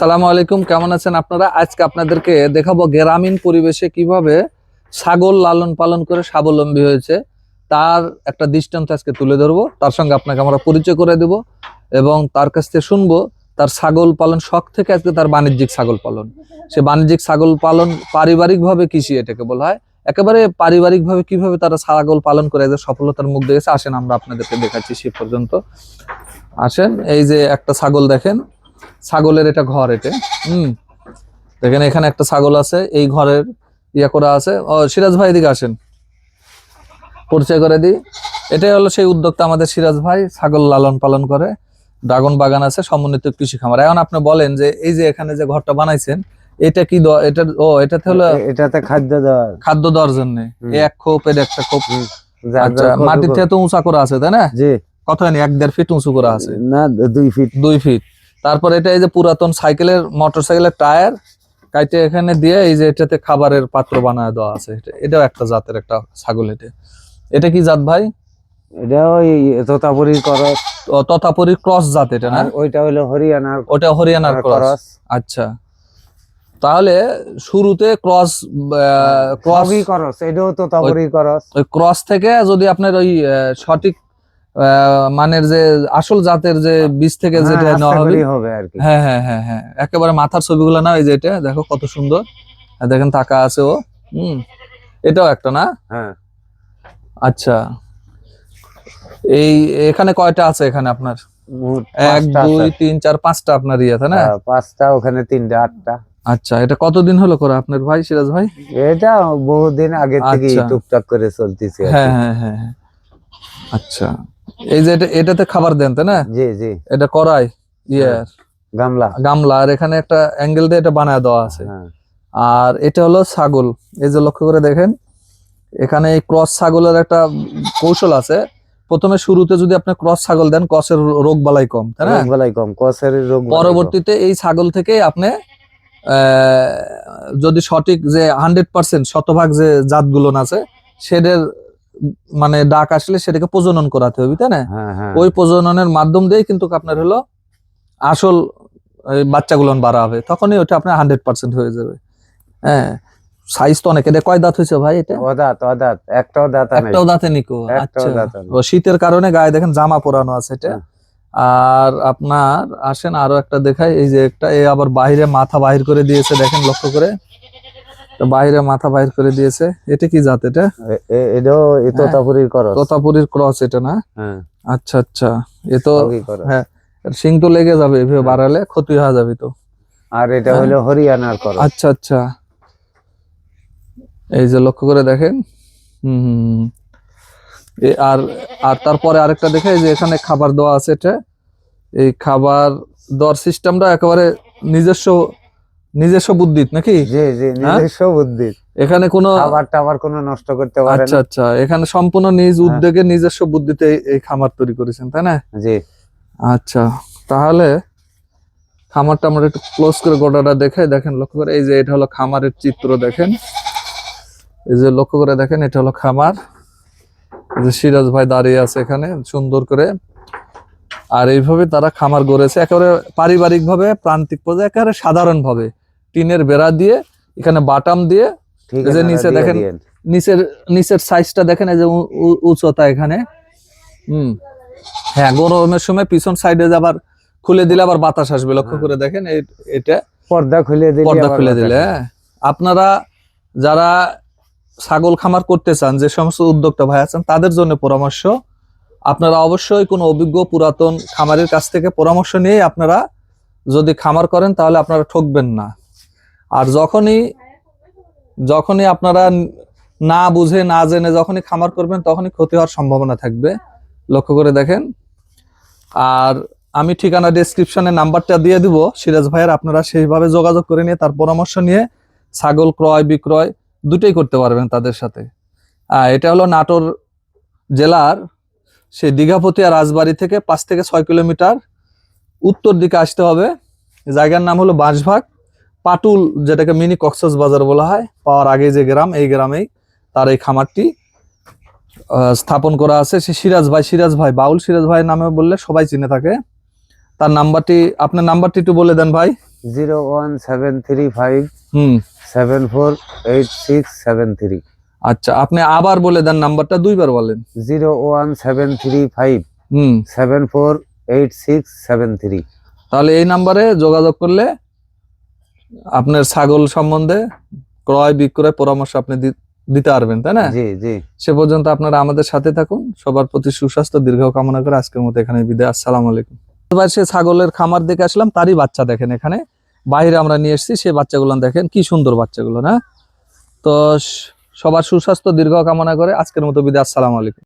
সালামু আলাইকুম, কেমন আছেন আপনারা? আজকে আপনাদেরকে দেখাবো গ্রামীণ পরিবেশে কীভাবে ছাগল লালন পালন করে স্বাবলম্বী হয়েছে। তার একটা দৃষ্টান্ত আজকে তুলে ধরবো। তার সঙ্গে আপনাকে আমরা পরিচয় করে দেব এবং তার কাছ থেকে শুনব তার ছাগল পালন শখ থেকে আজকে তার বাণিজ্যিক ছাগল পালন। সে বাণিজ্যিক ছাগল পালন পারিবারিকভাবে কৃষি এটাকে বলা হয়। একেবারে পারিবারিকভাবে কীভাবে তারা ছাগল পালন করে, এদের সফলতার মুখ দেখেছে। আসেন আমরা আপনাদেরকে দেখাচ্ছি সে পর্যন্ত। আসেন, এই যে একটা ছাগল দেখেন। ছাগলের এটা ঘর এটা। হুম। দেখেন এখানে একটা ছাগল আছে এই ঘরের ইয়া করা আছে। ও সিরাজ ভাই এদিকে আসেন। পরিচয় করে দিই। এটাই হলো সেই উদ্যোক্তা আমাদের সিরাজ ভাই ছাগল লালন পালন করে। ড্রাগন বাগান আছে সমন্বিত কৃষি খামার। এখন আপনি বলেন যে এই যে এখানে যে ঘরটা বানাইছেন এটা কি এটা ও এটাতে হলো এটাতে খাদ্য দেওয়া খাদ্য দেওয়ার জন্য। এক খোপ এর একটা খোপ। আচ্ছা মাটির থেকে তো উঁচা করা আছে তাই না? জি। কত হয়নি এক দেড় ফিট উঁচু করা আছে। না দুই ফিট। দুই ফিট। তারপর এটা এই যে পুরাতন সাইকেলের মোটর সাইকেলের টায়ার কাইটে এখানে দিয়ে এই যে এটাতে খাবারের পাত্র বানায় দেওয়া আছে। এটাও একটা জাতের একটা ছাগল এটা। এটা কি জাত ভাই? এটা ওই তোতাপুরি করস। ও, তথাপরি ক্রস জাত এটা না? ওইটা হরিয়ানার ওটা হরিয়ানার ক্রস। আচ্ছা। তাহলে শুরুতে ক্রস ক্রস সবই করস এটাও তোতাপুরি করস। ওই ক্রস থেকে যদি আপনার ওই সঠিক মানের যে আসল জাতের যে বীজ থেকে হ্যাঁ, যেটা নেওয়া হবে। হ্যাঁ হ্যাঁ হ্যাঁ হ্যাঁ। একেবারে মাথার ছবিগুলো না এই যেটা দেখো কত সুন্দর। আর দেখেন টাকা আছে ও। হুম এটাও একটা না? হ্যাঁ। আচ্ছা। এই এখানে কয়টা আছে এখানে আপনার? এক দুই তিন চার পাঁচটা আপনার ইয়ে তাই না? হ্যাঁ, পাঁচটা ওখানে তিনটা আটটা। আচ্ছা এটা কতদিন হলো করে আপনার ভাই সিরাজ ভাই? এটা বহুদিন আগে থেকে আচ্ছা। টুকটাক করে চলতেছে হ্যাঁ হ্যাঁ হ্যাঁ হ্যাঁ। আচ্ছা। এই যে এটা এটাতে খাবার দেন তাই না? জি জি। এটা করাই ইয়ার গামলা। গামলা আর এখানে একটা অ্যাঙ্গেল দিয়ে এটা বানায় দেওয়া আছে। হ্যাঁ। আর এটা হলো ছাগল। এই যে লক্ষ্য করে দেখেন এখানে এই ক্রস ছাগলের একটা কৌশল আছে। প্রথমে শুরুতে যদি আপনি ক্রস ছাগল দেন ক্রসের রোগ বালাই কম তাই না? রোগ বালাই কম কসের রোগ পরবর্তীতে এই ছাগল থেকে আপনি আহ, যদি সঠিক যে হান্ড্রেড পার্সেন্ট শতভাগ যে জাতগুলো আছে সেদের মানে ডাক আসলে সেটাকে প্রজনন করাতে হবে তাই না? হ্যাঁ হ্যাঁ। ওই প্রজননের মাধ্যম দিয়ে কিন্তু আপনার হলো আসল বাচ্চাগুলো বাড়া হবে তখনই ওটা আপনার হান্ড্রেড পার্সেন্ট হয়ে যাবে। হ্যাঁ সাইজ তো অনেক। এটা কয় দাঁত হয়েছে ভাই এটা? অদাত অদাত একটাও দাতা একটাও দাঁতে নিকো আচ্ছা। ও শীতের কারণে গায়ে দেখেন জামা পরানো আছে এটা। হ্যাঁ। আর আপনার আসেন আরও একটা দেখাই এই যে একটা এ আবার বাইরে মাথা বাহির করে দিয়েছে দেখেন লক্ষ্য করে। তো বাইরে মাথা বাইর করে দিয়েছে। এটা কি জাত এটা? এটাও হ্যাঁ। তোতাপুরির করস। তোতাপুরির ক্রস এটা না? হ্যাঁ। আচ্ছা আচ্ছা। এ তো হ্যাঁ সিং তো লেগে যাবে এভাবে বাড়ালে ক্ষতি হয়ে যাবে তো। আর এটা হ্যাঁ। হলো হরিয়ানার করস। আচ্ছা আচ্ছা। এই যে লক্ষ্য করে দেখেন। হুম। আর আর তারপরে আরেকটা দেখে যে এখানে খাবার দেওয়া আছে এটা। এই খাবার দেওয়ার সিস্টেমটা একেবারে নিজস্ব নিজস্ব বুদ্ধিত নাকি? জি জি হ্যাঁ? নিজস্ব বুদ্ধি এখানে কোনো খাবার টাবার কোনো নষ্ট করতে পারে আচ্ছা আচ্ছা এখানে সম্পূর্ণ নিজ হ্যাঁ। উদ্যোগে নিজস্ব বুদ্ধিতে এই- খামার তৈরি করেছেন তাই না? জি। আচ্ছা তাহলে খামারটা আমরা একটু ক্লোজ করে গোটাটা দেখে দেখেন লক্ষ্য করে এই যে এটা হলো খামারের চিত্র দেখেন। এই যে লক্ষ্য করে দেখেন এটা হলো খামার। যে সিরাজ ভাই দাঁড়িয়ে আছে এখানে সুন্দর করে। আর এইভাবে তারা খামার গড়েছে একেবারে পারিবারিক ভাবে প্রান্তিক পর্যায়ে একেবারে সাধারণ ভাবে টিনের বেড়া দিয়ে এখানে বাটাম দিয়ে যে নিচে দেখেন, নিচের নিচের সাইজটা দেখেন এই যে উচ্চতা এখানে। হুম। হ্যাঁ গরমের সময় পিছন সাইডে আবার খুলে দিলে আবার বাতাস আসবে লক্ষ্য হ্যাঁ। করে দেখেন এটা পর্দা খুলে দিলে পর্দা খুলে দিলে হ্যাঁ। আপনারা যারা ছাগল খামার করতে চান যে সমস্ত উদ্যোক্তা ভাই আছেন তাদের জন্য পরামর্শ আপনারা অবশ্যই কোনো অভিজ্ঞ পুরাতন খামারের কাছ থেকে পরামর্শ নিয়ে আপনারা যদি খামার করেন তাহলে আপনারা ঠকবেন না। আর যখনই যখনই আপনারা না বুঝে, না জেনে যখনই খামার করবেন, তখনই ক্ষতি হওয়ার সম্ভাবনা থাকবে। লক্ষ্য করে দেখেন। আর আমি ঠিকানা ডেসক্রিপশনে নাম্বারটা দিয়ে দিব। সিরাজ ভাইয়ের আপনারা সেইভাবে যোগাযোগ করে নিয়ে তার পরামর্শ নিয়ে ছাগল ক্রয়, বিক্রয় দুটোই করতে পারবেন তাদের সাথে। এটা হলো নাটোর জেলার সেই দীঘাপতি আর রাজবাড়ি থেকে পাঁচ থেকে ছয় কিলোমিটার উত্তর দিকে আসতে হবে। জায়গার নাম হলো বাঁশভাগ। পাটুল যেটাকে মিনি কক্সস বাজার বলা হয় পাওয়ার আগে যে গ্রাম এই গ্রামেই তার এই খামারটি স্থাপন করা আছে। সে সিরাজ ভাই সিরাজ ভাই বাউল সিরাজ ভাই নামে বললে সবাই চিনে থাকে। তার নাম্বারটি আপনার নাম্বারটি একটু বলে দেন ভাই। Zero one seven three five হুম। Seven four eight six seven three. আচ্ছা আপনি আবার বলে দেন নাম্বারটা দুইবার বলেন। Zero one seven three five হুম। Seven four eight six seven three. তাহলে এই নাম্বারে যোগাযোগ করলে আপনার ছাগল সম্বন্ধে ক্রয় বিক্রয় পরামর্শ আপনি দিতে পারবেন তাই না? জি জি। সে পর্যন্ত আপনারা আমাদের সাথে থাকুন। সবার প্রতি সুস্বাস্থ্য দীর্ঘ কামনা করে আজকের মতো এখানে বিদায়। আসসালামু আলাইকুম। এবার সে ছাগলের খামার দেখে আসলাম তারই বাচ্চা দেখেন এখানে। বাইরে আমরা নিয়ে এসেছি সে বাচ্চাগুলো দেখেন কি সুন্দর বাচ্চাগুলো না? তো সবার সুস্বাস্থ্য দীর্ঘ কামনা করে আজকের মতো বিদায়। আসসালামু আলাইকুম।